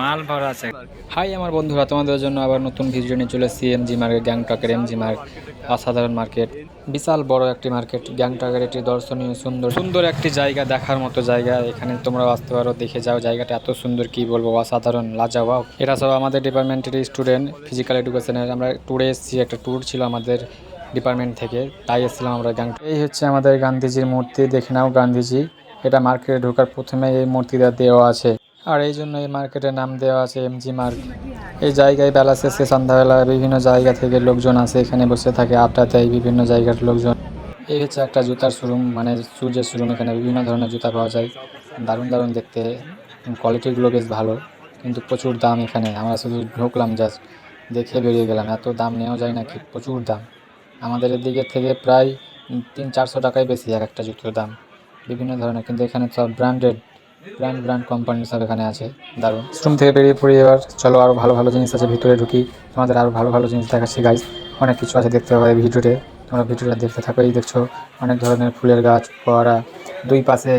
মাল আছে হাই আমার বন্ধুরা, তোমাদের জন্য আবার নতুন ভিডিও নিয়ে চলে এসেছি এমজি মার্কেট গ্যাংটকের এমজি মার্ক অসাধারণ মার্কেট বিশাল বড় একটি মার্কেট গ্যাংটকের একটি দর্শনীয়, সুন্দর সুন্দর একটি জায়গা, দেখার মতো জায়গা। এখানে তোমরা আসতে পারো, দেখে যাও জায়গাটা এত সুন্দর, কি বলব, অসাধারণ, লাজাওয়াও। এরা সব আমাদের ডিপার্টমেন্টের স্টুডেন্ট ফিজিক্যাল এডুকেশনের আমরা ট্যুরে এসেছি, একটা ট্যুর ছিল আমাদের ডিপার্টমেন্ট থেকে, তাই এসেছিলাম আমরা গ্যাংটক এই হচ্ছে আমাদের গান্ধীজির মূর্তি, দেখে নাও গান্ধীজি। এটা মার্কেটে ঢোকার প্রথমে এই মূর্তিটা দেওয়া আছে। আর এই জন্য এই মার্কেটের নাম দেওয়া আছে এমজি মার্ক। এই জায়গায় বেলা শেষে সন্ধ্যাবেলা বিভিন্ন জায়গা থেকে লোকজন আসে, এখানে বসে থাকে, আড্ডা দেয় বিভিন্ন জায়গার লোকজন। এই হচ্ছে একটা জুতার শোরুম মানে সূর্যের শোরুম, এখানে বিভিন্ন ধরনের জুতা পাওয়া যায়। দারুণ দারুণ দেখতে। কোয়ালিটিগুলো বেশ ভালো, কিন্তু প্রচুর দাম এখানে। আমরা শুধু ঢুকলাম জাস্ট দেখে বেরিয়ে গেলাম। এত দাম নেওয়া যায় নাকি? প্রচুর দাম। আমাদের এদিকে থেকে প্রায় তিন চারশো টাকায় বেশি এক একটা জুতোর দাম। বিভিন্ন ধরনের, কিন্তু এখানে সব ব্র্যান্ডেড ব্র্যান্ড ব্র্যান্ড কোম্পানি সব এখানে আছে। দারুণ। রুম থেকে বেরিয়ে পড়ি এবার। চলো আরও ভালো ভালো জিনিস আছে, ভিতরে ঢুকি। তোমাদের আরও ভালো ভালো জিনিস দেখাচ্ছি গাইজ অনেক কিছু আছে দেখতে হবে ভিডিওতে। তোমরা ভিডিওটা দেখতে থাকো, এই দেখছ অনেক ধরনের ফুলের গাছ, ফোয়ারা, দুই পাশে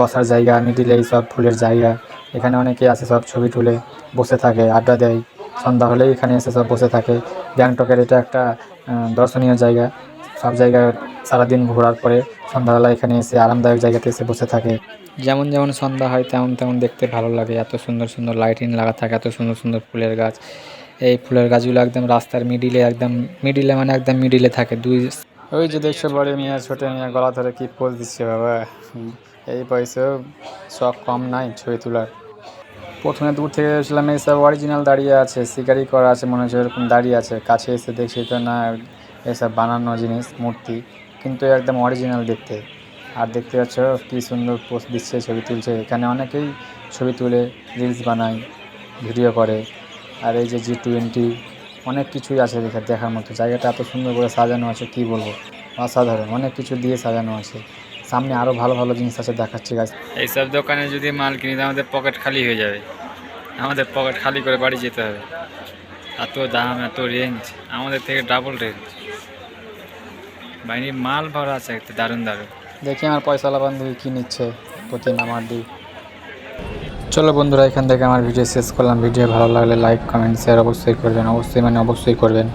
বসার জায়গা মিডিলে এই সব ফুলের জায়গা। এখানে অনেকে আসে সব ছবি তুলে, বসে থাকে, আড্ডা দেয়। সন্ধ্যা হলেই এখানে এসে সব বসে থাকে। গ্যাংটকের এটা একটা দর্শনীয় জায়গা সব জায়গায় সারাদিন ঘোরার পরে সন্ধ্যাবেলা এখানে এসে আরামদায়ক জায়গাতে এসে বসে থাকে। যেমন যেমন সন্ধ্যা হয় তেমন তেমন দেখতে ভালো লাগে। এত সুন্দর সুন্দর লাইটিং লাগা থাকে এত সুন্দর সুন্দর ফুলের গাছ। এই ফুলের গাছগুলো একদম রাস্তার মিডিলে একদম মিডিলে মানে একদম মিডিলে থাকে। দুই ওই যে দেখছ বড় মিয়া ছোট মিয়া গলা ধরে কি পোজ দিচ্ছে বাবা। এই বয়সেও শখ কম নাই ছবি তোলার। প্রথমে দূর থেকে দেখছিলাম এইসব অরিজিনাল দাঁড়িয়ে আছে শিকারি করা আছে। মনে হচ্ছে এরকম দাঁড়িয়ে আছে। কাছে এসে দেখছি তো না এসব বানানো জিনিস, মূর্তি, কিন্তু একদম অরিজিনাল দেখতে। আর দেখতে পাচ্ছ কি সুন্দর পোস্ট দিচ্ছে, ছবি তুলছে। এখানে অনেকেই ছবি তুলে রিলস বানায়, ভিডিও করে। আর এই যে জি টোয়েন্টি অনেক কিছুই আছে দেখে, দেখার মতো। জায়গাটা এত সুন্দর করে সাজানো আছে, কি বলব? অসাধারণ, অনেক কিছু দিয়ে সাজানো আছে। সামনে আরও ভালো ভালো জিনিস আছে দেখাচ্ছি গাছ এইসব দোকানে যদি মাল কিনি আমাদের পকেট খালি হয়ে যাবে। আমাদের পকেট খালি করে বাড়ি যেতে হবে। এত দাম এত রেঞ্জ আমাদের থেকে ডাবল রেঞ্জ বাইরে মাল ভরা আছে একটা দারুণ দারুণ। দেখি আমার পয়সাওয়ালা বান্ধবী কী নিচ্ছে প্রতি নামার দিই চলো বন্ধুরা এখান থেকে আমার ভিডিও শেষ করলাম। ভিডিও ভালো লাগলে লাইক কমেন্ট শেয়ার অবশ্যই করবেন। অবশ্যই মানে অবশ্যই করবেন।